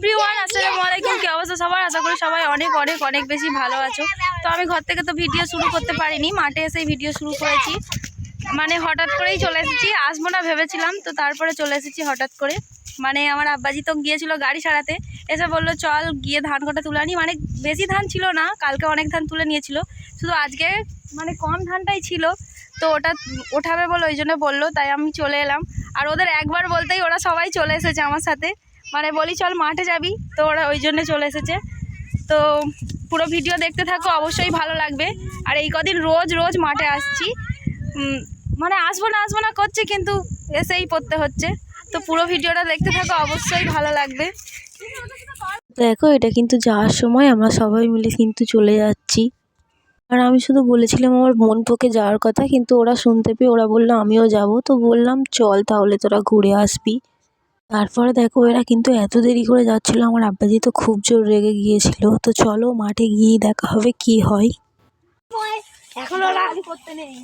Everyone আসসালামু আলাইকুম। কি অবস্থা সবার? আশা করি সবাই অনেক অনেক অনেক বেশি ভালো আছো। তো আমি ঘর থেকে তো ভিডিও শুরু করতে পারিনি, মাঠে এসেই ভিডিও শুরু করেছি। মানে হঠাৎ করেই চলে এসেছি, আসব না ভেবেছিলাম, তো তারপরে চলে এসেছি হঠাৎ করে। মানে আমার আব্বাজি তো গিয়েছিল গাড়ি সারাতে, এসে বলল, চল গিয়ে ধান কটা তুলে আনি। মানে বেশি ধান ছিল না, কালকে অনেক ধান তুলে নিয়েছিল। শুধু আজকে মানে কম ধানটাই ছিল, তো ওটা ওঠাবে বলে ওই জন্য বলল, তাই আমি চলে এলাম। আর ওদের একবার বলতেই ওরা সবাই চলে এসেছে আমার সাথে। মানে বলি চল মাঠে যাবি। তো ওরা ওই জন্য চলে এসেছে। তো পুরো ভিডিও দেখতে থাকো, অবশ্যই ভালো লাগবে। আর এই কদিন রোজ রোজ মাঠে আসছি। মানে আসব না আসব না করছে, কিন্তু এসেই পড়তে হচ্ছে। তো পুরো ভিডিওটা দেখতে থাকো, অবশ্যই ভালো লাগবে। দেখো, এটা কিন্তু যাওয়ার সময় আমরা সবাই মিলে কিন্তু চলে যাচ্ছি। আর আমি শুধু বলেছিলাম আমার মন পোকে যাওয়ার কথা, কিন্তু ওরা শুনতে পেয়ে ওরা বলল, আমিও যাব। তো বললাম, চল তাহলে তোরা ঘুরে আসবি। তারপরে দেখো এরা কিন্তু এত দেরি করে যাচ্ছিল আমার আব্বাজি তো খুব জোর রেগে গিয়েছিল। তো চলো মাঠে গিয়ে দেখা হবে কি হয়। এখন ওরা করতে নেই।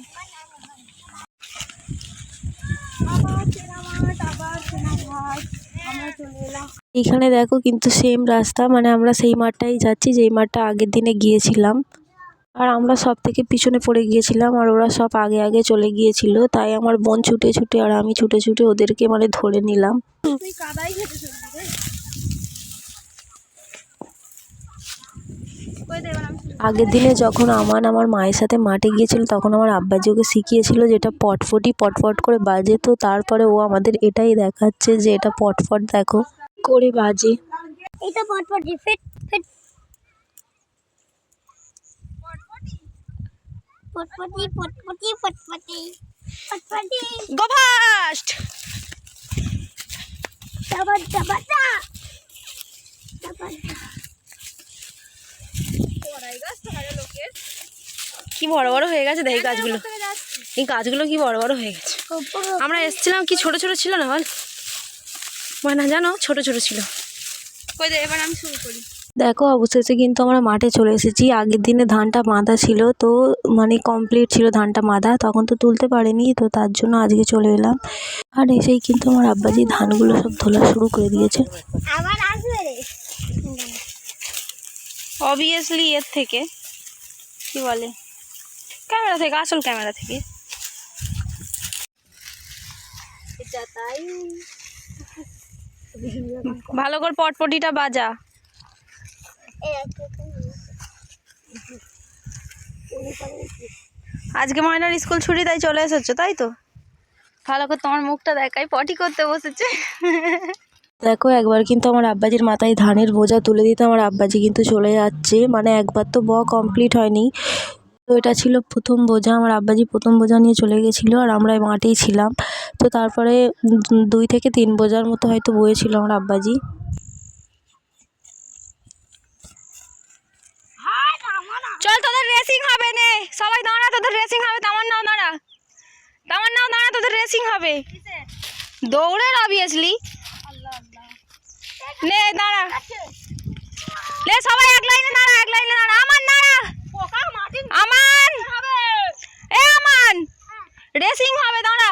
এইখানে দেখো কিন্তু সেম রাস্তা মানে আমরা সেই মাঠটাই যাচ্ছি যেই মাঠটা আগের দিনে গিয়েছিলাম। আর আমরা সব থেকে পিছনে পড়ে গিয়েছিলাম আর ওরা সব আগে আগে চলে গিয়েছিল তাই আমার বোন ছুটে ছুটে আর আমি ছুটে ছুটে ওদেরকে মানে ধরে নিলাম। আগের দিনে যখন আমান আমার মায়ের সাথে মাঠে গিয়েছিল তখন আমার আব্বাজি ওকে শিখিয়েছিল যেটা পটফটি পটফট করে বাজে তো তারপরে ও আমাদের এটাই দেখাচ্ছে যে এটা পটফট দেখো। করে বাজে। এটা পটপটি ফিট ফিট পটপটি পটপটি পটপটি পটপটি ডাবল ডাবল ডাবল কি বড় বড় হয়ে গেছে দেখি গাছগুলো। এই গাছগুলো কি বড় বড় হয়ে গেছে। আমরা এসেছিলাম কি ছোট ছোট ছিল না বল? মানে জানো ছোট ছোট ছিল। কই দে এবার আমি শুরু করি। দেখো অবশেষে কিন্তু আমরা মাঠে চলে এসেছি। আগের দিনে ধানটা বাঁধা ছিল তো মানে কমপ্লিট ছিল ধানটা বাঁধা। তখন তো তুলতে পারিনি তো তার জন্য আজকে চলে এলাম। আর এসেই কিন্তু আমার আব্বাজি ধানগুলো সব তোলা শুরু করে দিয়েছে। আবার আসবে অবভিয়াসলি এর থেকে কি বলে? ক্যামেরা থেকে আসল ক্যামেরা থেকে। তাই। ভালো করে পটপটিটা বাজা। আজকে ময়নার স্কুল ছুটি তাই চলে এসেছ তাই তো? ভালো করে তোমার মুখটা দেখাই পটি করতে বসেছে। দেখো একবার কিন্তু আমার আব্বাজির মাথায় ধানের বোঝা তুলে দিতে আমার আব্বাজি কিন্তু চলে যাচ্ছে। মানে একবার তো ব কমপ্লিট হয়নি। তো এটা ছিল প্রথম বোঝা আমার আব্বাজি প্রথম বোঝা নিয়ে চলে গেছিল আর আমরা মাঠেই ছিলাম। তো তারপরে দুই থেকে তিন বোঝার মতো হয়তো বয়েছিল আমার আব্বাজি। হবে নে। সবাই দাঁড়া, তোদের রেসিং হবে তামার নাও দাঁড়া। তামার নাও দাঁড়া, তোদের রেসিং হবে। দৌড়ের অবভিয়াসলি নে, দাঁড়া। লে সবাই এক লাইনে দাঁড়া, এক লাইনে দাঁড়া। আমান দাঁড়া। আমান। এ, আমান। রেসিং হবে, দাঁড়া।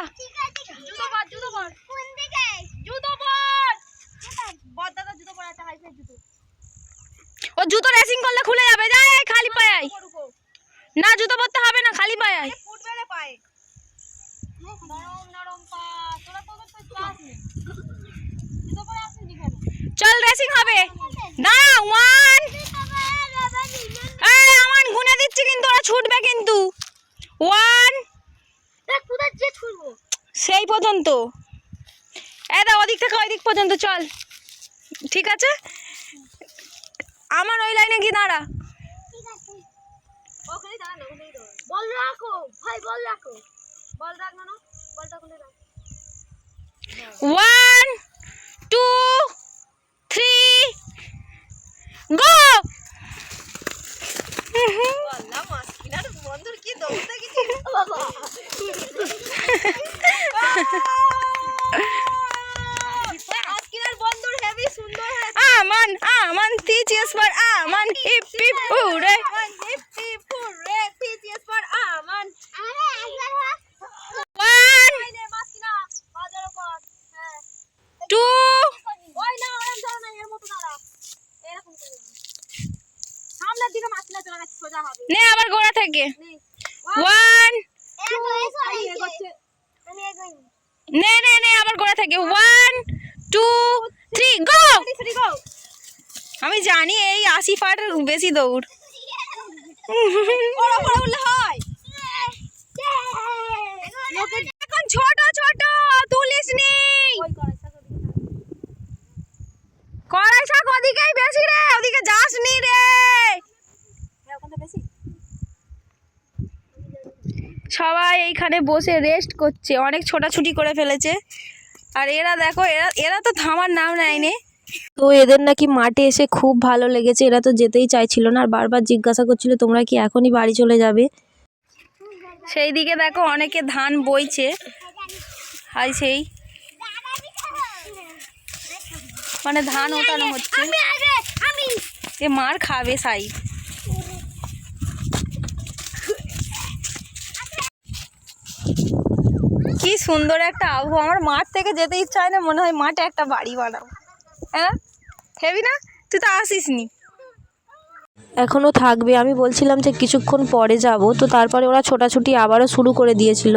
ও জুতো রেসিং করলে খুলে যাবে। যা খালি পায়ে। না জুতো পরতে হবে না খালি পায়ে আয়। ফুটবে রে পায়ে। নরম নরম পা। তোরা তোদের তো ক্লাস নেই জুতো পরে আসিনি কেন? চল রেসিং হবে। দাঁড়া ওয়ান এই আমান গুনে দিচ্ছি কিন্তু ওরা ছুটবে কিন্তু। ওয়ান সেই পর্যন্ত। এ দা ওদিক থেকে ওই দিক পর্যন্ত চল। ঠিক আছে? আমার ওই লাইনে কি দাঁড়া। ওখানেই দাঁড়ানো ওখানেই দাঁড়ানো। বল রাখো ভাই বল রাখো। বল রাখ না বলটা খুলে রাখ। ওয়ান টু থ্রি গো আল্লাহ মাসকিনার বন্ধুর কি দৌড় দেখেছি? বাবা মাসকিনার বন্ধুর হেভি সুন্দর হয়েছে আমান আমান তিচিস পর আমান হিপ হিপ উড়ে আমান হিপি ফুরে পিজিএস পর আমান ওয়ান আইনে মাসকিনা বাজার পর হ্যাঁ টু ওই না ওরম ধরো না এর মতো দাঁড়া ওদিকে মাছ না আবার গোড়া থেকে। ওয়ান নে নে নে আবার গোড়া থেকে। ওয়ান টু থ্রি গো আমি জানি এই আশি ফাট বেশি দৌড়। এখন ছোট ছোট তুলিস নি। ওই করে শাক ওদিকে ওদিকেই বেশি রে ওদিকে যাস নি রে হ্যাঁ ওখানে বেশি সবাই এইখানে বসে রেস্ট করছে। অনেক ছোটাছুটি করে ফেলেছে। আর এরা দেখো এরা এরা তো থামার নাম নেয়নি। তো এদের নাকি মাঠে এসে খুব ভালো লেগেছে। এরা তো যেতেই চাইছিল না আর বারবার জিজ্ঞাসা করছিল তোমরা কি এখনই বাড়ি চলে যাবে? সেই দিকে দেখো অনেকে ধান বইছে। হাই সেই। মানে ধান ওঠানো হচ্ছে। এ মার খাবে সাই। কি সুন্দর একটা আবহাওয়া। আমার মাঠ থেকে যেতে ইচ্ছা হয় না মনে হয় মাঠে একটা বাড়ি বানাবো। হ্যাঁ? হেবি না? তুই তো আসিস নি। এখনও থাকবে। আমি বলছিলাম যে কিছুক্ষণ পরে যাব তো তারপরে ওরা ছোটাছুটি আবারও শুরু করে দিয়েছিল।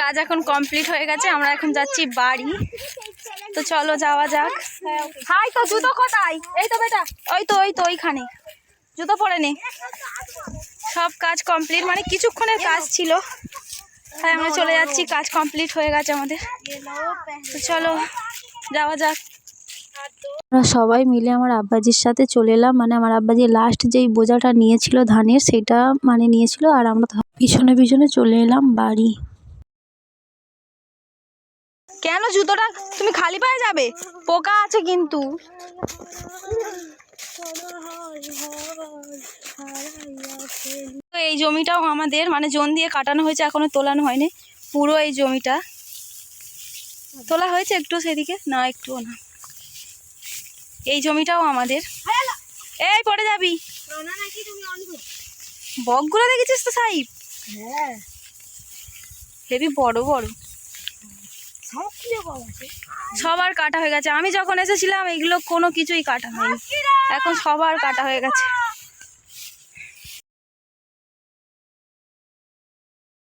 কাজ এখন কমপ্লিট হয়ে গেছে আমরা এখন যাচ্ছি বাড়ি। তো চলো যাওয়া যাক। হাই তো জুতো কোথায়? এই তো বেটা। ওই তো ওই তো ওইখানে। জুতো পরে নে সব কাজ কমপ্লিট মানে কিছুক্ষণের কাজ ছিল। তাই আমরা চলে যাচ্ছি কাজ কমপ্লিট হয়ে গেছে আমাদের। তো চলো যাওয়া যাক। আমরা সবাই মিলে আমার আব্বাজির সাথে চলে এলাম। মানে আমার আব্বাজি লাস্ট যেই বোঝাটা নিয়েছিল ধানের সেটা মানে নিয়েছিল। আর আমরা পিছনে পিছনে চলে এলাম বাড়ি। কেন জুতোটা তুমি খালি পায়ে যাবে? পোকা আছে কিন্তু। তো এই জমিটাও আমাদের মানে জন দিয়ে কাটানো হয়েছে এখনও তোলানো হয়নি। পুরো এই জমিটা। তোলা হয়েছে একটু সেদিকে? না একটুও না। এই জমিটাও আমাদের। এই পড়ে যাবি। বকগুলো দেখেছিস তো সাইব হ্যাঁ। হেবি বড় বড়। সবার কাটা হয়ে গেছে। আমি যখন এসেছিলাম, এগুলো কোনো কিছুই কাটা হয়নি। এখন সবার কাটা হয়ে গেছে।